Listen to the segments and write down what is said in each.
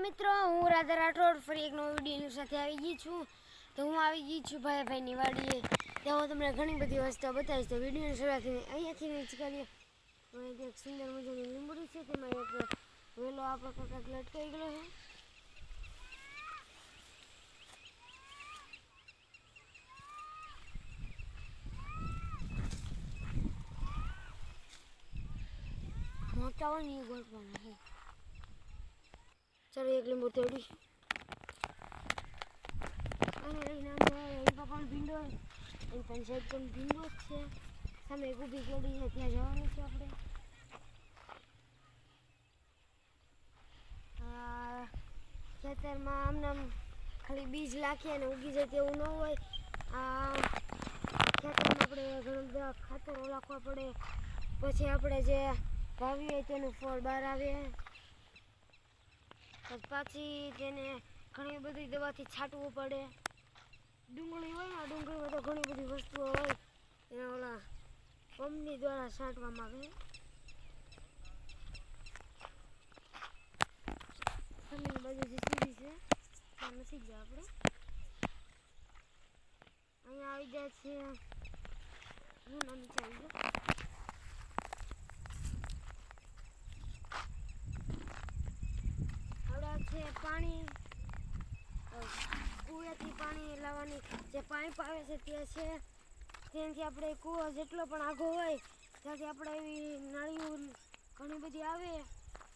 મિત્રો, હું રાધા રાઠોડ ફરી એક નવો વિડીયોની સાથે આવી ગઈ છું. તો હું આવી ગઈ છું ભાઈ ભાઈની વાડીએ. ત્યાં હું તમને ઘણી બધી વસ્તુઓ બતાવીશ. તો વિડીયોની શરૂઆતથી અહીંયાથી નીચે કરીએ. તો અહીંથી એક સુંદર મજાની લીંબડી છે તેમાં એક વેલો આપણો કાંઈક લટકાઈ ગયો છે. મોટા હોય ને એ છે. ચાલો એક લીંબુ તોડી. અને આમ ખાલી બીજ નાખીએ અને ઉગી જાય તેવું ન હોય. આ ખેતરમાં આપણે ઘણા બધા ખાતરો નાખવા પડે. પછી આપણે જે વાવીએ તેનું ફળ બહાર આવે પછી તેને ઘણી બધી દવાથી છાંટવું પડે. ડુંગળી હોય ને ડુંગળીમાં તો ઘણી બધી વસ્તુઓ હોય. એના ઓલા પંપની દ્વારા છાંટવામાં આવે. બાજુ જે સીડી છે આપણે. અહીંયા આવી જાય છે. હું નામ ગયો આવડા છે પાણી કૂવેથી પાણી લાવવાની જે પાઇપ આવે છે તે છે. તેનાથી આપણે કૂવો જેટલો પણ આઘો હોય, ત્યાંથી આપણે એવી નળીઓ ઘણી બધી આવે,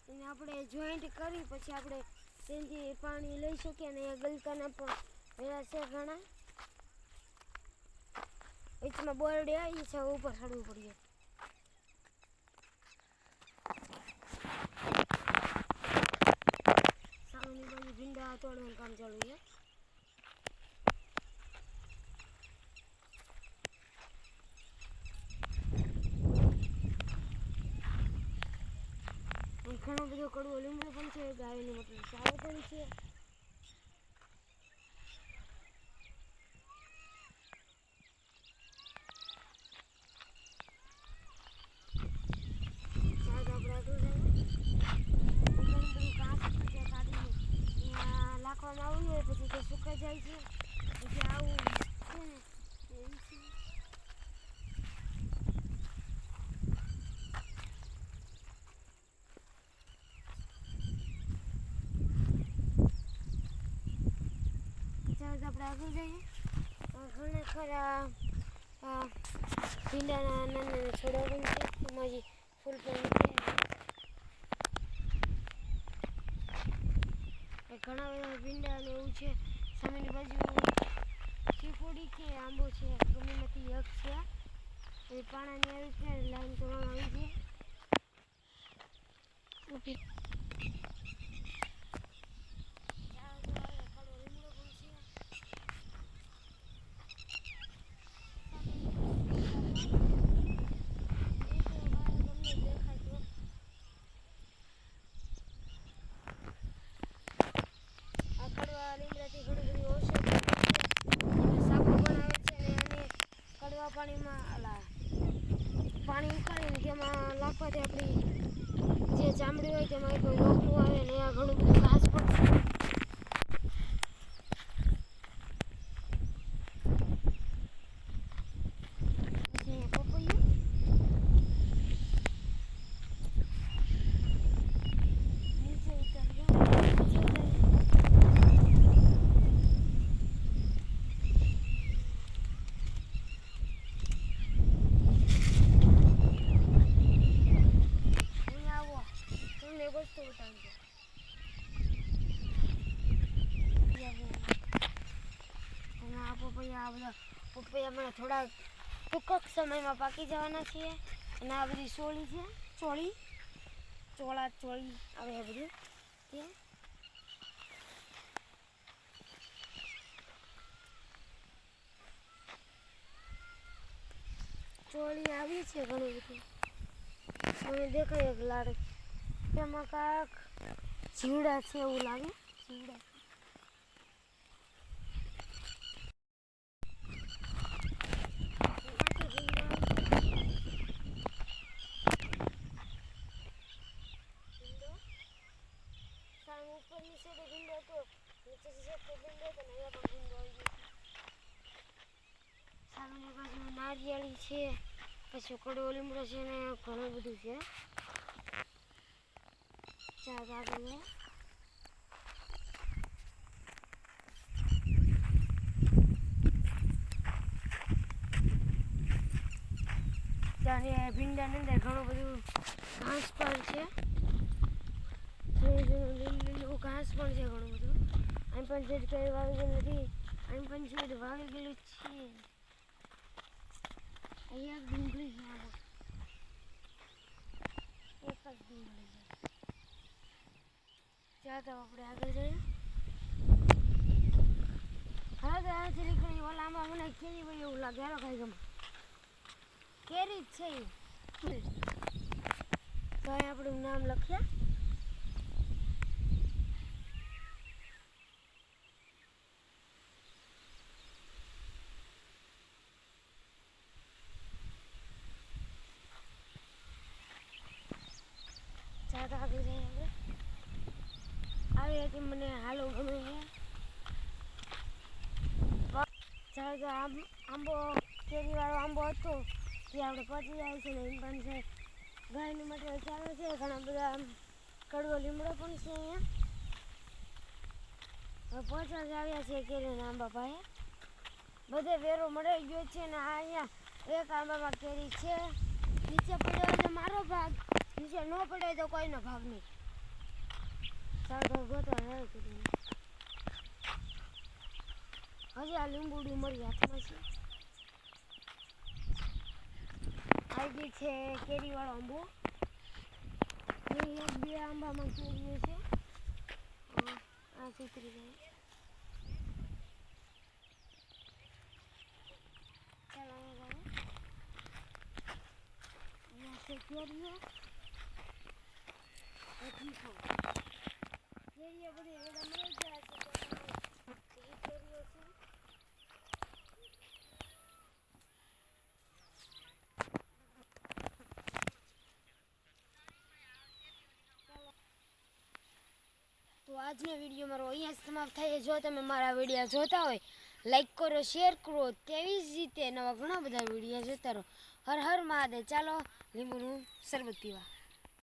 એને આપણે જોઈન્ટ કરી, પછી આપણે તેનાથી પાણી લઈ શકીએ અને એ ગલકાના પણ વેલા છે ઘણા. વચમાં બોરડી આવી છે, ઉપર ચડવું પડીએ સામેની બાજુ ભીંડા તોડવાનું કામ ચાલુ છે અને ઘણો બધો કડવો લીમડો પણ છે, ગાયની મતલબ સારો પણ છે. નાખવામાં આવ્યું હોય, પછી તે સુકાઈ જાય છે. પછી આવું, છે ને એવું છે તો જઈએ. ઘણા ખરા ભીંડાના નાના નાના છોડો પણ છે. એમાં ફૂલ પણ છે. ઘણા બધા ભીંડા ને એવું છે, સામેની બાજુ ચીકુડી છે આંબો છે. ગમે નથી યક છે. એ પાણાની આવી છે, લાઈન કરવામાં આવી છે. ઊભી. ચાલો તો હવે કાળો લીમડો પણ છે. એ તો બહાર તમને દેખાય તો. આ કડવા લીમડાથી ઘણી બધી ઔષધિ છે એમાં સાબુ બનાવે છે અને એને કડવા પાણીમાં, અલા, પાણી ઉકાળીને તેમાં નાખવાથી આપણી જે ચામડી હોય તેમાં કોઈ રોગ આવે ને આ ઘણું બધું ઘાસ પણ છે પછી અહીંયા પપૈયું નીચે ઉતરજો નીચે ઉતરજો અહીંયા આવો તમને એક વસ્તુ બતાવી દઉં અને થોડા ટૂંક સમયમાં પાકી જવાના છીએ અને આ બધી ચોળી છે ચોળી ચોળા ચોળી આવે આ બધું તે ચોળી આવી છે ઘણી બધી. મને દેખાય એક લાડ તેમાં કાંક જીવડા છે એવું લાગે. જીવડા ઉપર ઉપરની સાઈડે ભીંડો હતો. નીચેથી સાઈડ ભીંડો હતો ને અહીંયા પણ ભીંડો નારિયેળી છે, પછી કડવો લીમડો છે ને ઘણું બધું છે. ત્યારે ભીંડાની અંદર ઘણું બધું ઘાસ પણ છે ઘાસ પણ છે ઘણું બધું અહીં પણ જે કંઈ વાવી ગયેલું નથી અહીં પણ વાવી ગયેલું છે અહીંયા ડુંગળી છે આમાં એક જ ડુંગળી છે ચાલો તો આપણે આગળ જઈએ. હા તો ઓલામાં મને કેરી ભાઈ એવું લાગે. હાલો ખાઈ ગમે કેરી જ છે. તો અહીં આપણું નામ લખીએ ચાલો આગળ જઈએ આપણે આવી હતી મને હાલો ગમે છે આંબો કેરીવાળો આંબો હતો. તે આપણે પચી જાય છે ને, એમ પણ છે. ગાયનું મટીરિયલ ચાલે છે, ઘણા બધા કડવો લીમડો પણ છે અહીંયા. જ આવ્યા છે કેરીના આંબા પાસે. બધે વેરો મળી ગયો છે ને, આ અહીંયા એક આંબામાં કેરી છે. નીચે હોય તો મારો ભાગ. નીચે ન પડ્યો તો કોઈનો ભાગ નહીં. તો ગોતવા કરી હજી આ લીંબુડી મળી હાથમાં છે. આજે છે કેરીવાળો આંબો એક બે આંબામાં કેરીઓ છે. આ સુતરી જાય કેરીઓ બધી એવડા મળી ગયા છે તો બધી કેરીઓ છે તો આજનો વીડિયો મારો અહીંયા સમાપ્ત થાય જો તમે મારા વીડિયો જોતા હોય લાઈક કરો શેર કરો, તેવી જ રીતે નવા ઘણા બધા વીડિયો જોતા રહો. હર હર મહાદેવ. ચાલો લીંબુનું શરબત પીવા.